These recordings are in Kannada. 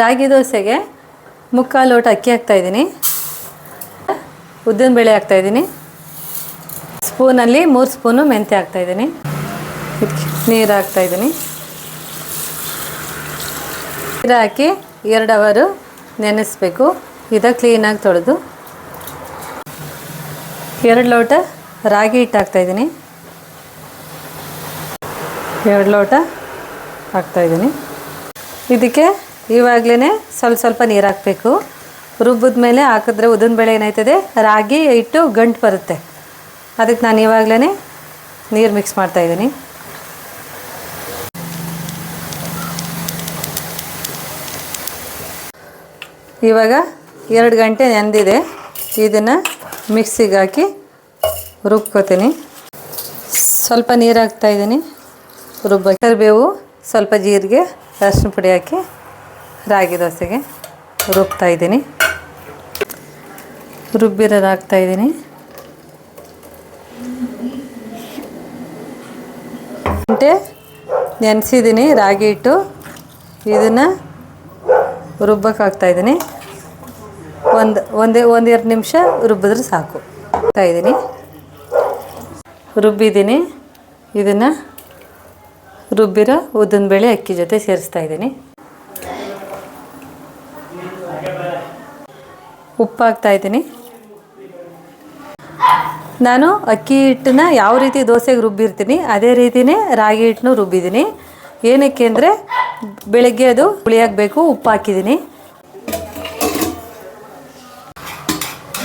ರಾಗಿ ದೋಸೆಗೆ ಮುಕ್ಕಾಲು ಲೋಟ ಅಕ್ಕಿ ಹಾಕ್ತಾಯಿದ್ದೀನಿ ಉದ್ದಿನಬೇಳೆ ಹಾಕ್ತಾಯಿದ್ದೀನಿ ಸ್ಪೂನಲ್ಲಿ ಮೂರು ಸ್ಪೂನು ಮೆಂತ್ಯ ಹಾಕ್ತಾಯಿದ್ದೀನಿ ನೀರು ಹಾಕ್ತಾಯಿದ್ದೀನಿ ನೀರು ಹಾಕಿ ಎರಡು ಅವರು ನೆನೆಸ್ಬೇಕು. ಇದ ಕ್ಲೀನಾಗಿ ತೊಳೆದು. ಎರಡು ಲೋಟ ರಾಗಿ ಹಿಟ್ಟು ಹಾಕ್ತಾಯಿದ್ದೀನಿ ಎರಡು ಲೋಟ ಹಾಕ್ತಾಯಿದ್ದೀನಿ ಇದಕ್ಕೆ ಇವಾಗಲೇ ಸ್ವಲ್ಪ ಸ್ವಲ್ಪ ನೀರು ಹಾಕಬೇಕು. ರುಬ್ಬಿದ ಮೇಲೆ ಹಾಕಿದ್ರೆ ಉದ್ದಿನಬೇಳೆ ಏನಾಯ್ತದೆ? ರಾಗಿ ಇಟ್ಟು ಗಂಟು ಬರುತ್ತೆ. ಅದಕ್ಕೆ ನಾನು ಇವಾಗಲೇ ನೀರು ಮಿಕ್ಸ್ ಮಾಡ್ತಾಯಿದ್ದೀನಿ ಇವಾಗ ಎರಡು ಗಂಟೆ ನೆಂದಿದೆ. ಇದನ್ನು ಮಿಕ್ಸಿಗೆ ಹಾಕಿ ರುಬ್ಕೋತೀನಿ. ಸ್ವಲ್ಪ ನೀರು ಹಾಕ್ತಾಯಿದ್ದೀನಿ ರುಬ್ಬ ಕರಿಬೇವು, ಸ್ವಲ್ಪ ಜೀರಿಗೆ ಅರಶಿನ ಪುಡಿ ಹಾಕಿ ರಾಗಿ ದೋಸೆಗೆ ರುಬ್ತಾ ಇದ್ದೀನಿ. ರುಬ್ಬಿರೋದು ಹಾಕ್ತಾಯಿದ್ದೀನಿ ಗಂಟೆ ನೆನೆಸಿದ್ದೀನಿ ರಾಗಿ ಹಿಟ್ಟು. ಇದನ್ನು ರುಬ್ಬಕ್ಕೆ ಹಾಕ್ತಾಯಿದ್ದೀನಿ ಒಂದು, ಒಂದೇ ಒಂದೆರಡು ನಿಮಿಷ ರುಬ್ಬಿದ್ರೆ ಸಾಕು. ಹಾಕ್ತಾಯಿದ್ದೀನಿ ರುಬ್ಬಿದ್ದೀನಿ. ಇದನ್ನು ರುಬ್ಬಿರೋ ಉದ್ದಿನ ಬೇಳೆ ಅಕ್ಕಿ ಜೊತೆ ಸೇರಿಸ್ತಾ ಇದ್ದೀನಿ. ಉಪ್ಪು ಹಾಕ್ತಾ ಇದ್ದೀನಿ. ನಾನು ಅಕ್ಕಿ ಹಿಟ್ಟನ್ನ ಯಾವ ರೀತಿ ದೋಸೆಗೆ ರುಬ್ಬಿರ್ತೀನಿ, ಅದೇ ರೀತಿಯೇ ರಾಗಿ ಹಿಟ್ಟನ್ನು ರುಬ್ಬಿದ್ದೀನಿ. ಏನಕ್ಕೆ ಅಂದರೆ ಬೆಳಗ್ಗೆ ಅದು ಹುಳಿಯಾಗಬೇಕು, ಉಪ್ಪು ಹಾಕಿದ್ದೀನಿ.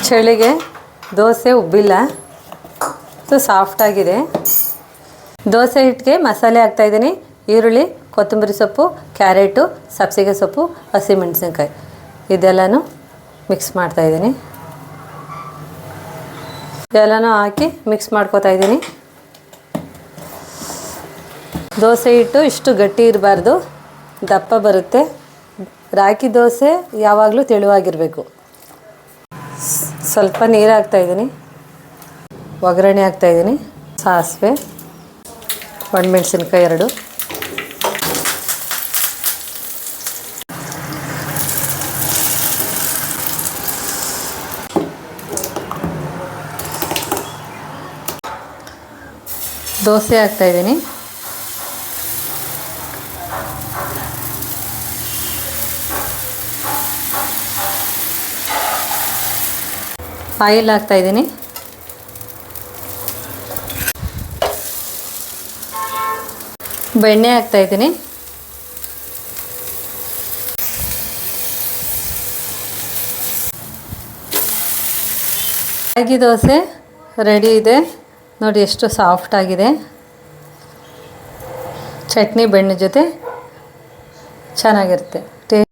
ಚಳಿಗೆ ದೋಸೆ ಉಬ್ಬಿಲ್ಲ, ಸೊ ಸಾಫ್ಟಾಗಿದೆ ದೋಸೆ ಹಿಟ್ಟಿಗೆ ಮಸಾಲೆ ಹಾಕ್ತಾಯಿದ್ದೀನಿ ಈರುಳ್ಳಿ, ಕೊತ್ತಂಬರಿ ಸೊಪ್ಪು, ಕ್ಯಾರೆಟು, ಸಬ್ಸಿಗೆ ಸೊಪ್ಪು ಹಸಿಮೆಣಸಿನ್ಕಾಯಿ ಇದೆಲ್ಲನೂ ಮಿಕ್ಸ್ ಮಾಡ್ತಾ ಇದ್ದೀನಿ. ಇದೆಲ್ಲನೂ ಹಾಕಿ ಮಿಕ್ಸ್ ಮಾಡ್ಕೋತಾ ಇದ್ದೀನಿ. ದೋಸೆ ಹಿಟ್ಟು ಇಷ್ಟು ಗಟ್ಟಿ ಇರಬಾರ್ದು. ದಪ್ಪ ಬರುತ್ತೆ. ರಾಗಿ ದೋಸೆ ಯಾವಾಗಲೂ ತೆಳುವಾಗಿರಬೇಕು. ಸ್ವಲ್ಪ ನೀರು ಹಾಕ್ತಾಯಿದ್ದೀನಿ ಒಗ್ಗರಣೆ ಹಾಕ್ತಾಯಿದ್ದೀನಿ ಸಾಸಿವೆ ಒಣಮೆಣಸಿನ್ಕಾಯಿ ಎರಡು. ದೋಸೆ ಹಾಕ್ತಾಯಿದ್ದೀನಿ ಆಯಿಲ್ ಹಾಕ್ತಾಯಿದ್ದೀನಿ ಬೆಣ್ಣೆ ಹಾಕ್ತಾಯಿದ್ದೀನಿ ರಾಗಿ ದೋಸೆ ರೆಡಿ ಇದೆ. ನೋಡಿ ಎಷ್ಟು ಸಾಫ್ಟ್ ಆಗಿದೆ. ಚಟ್ನಿ ಬೆಣ್ಣೆ ಜೊತೆ ಚೆನ್ನಾಗಿರುತ್ತೆ.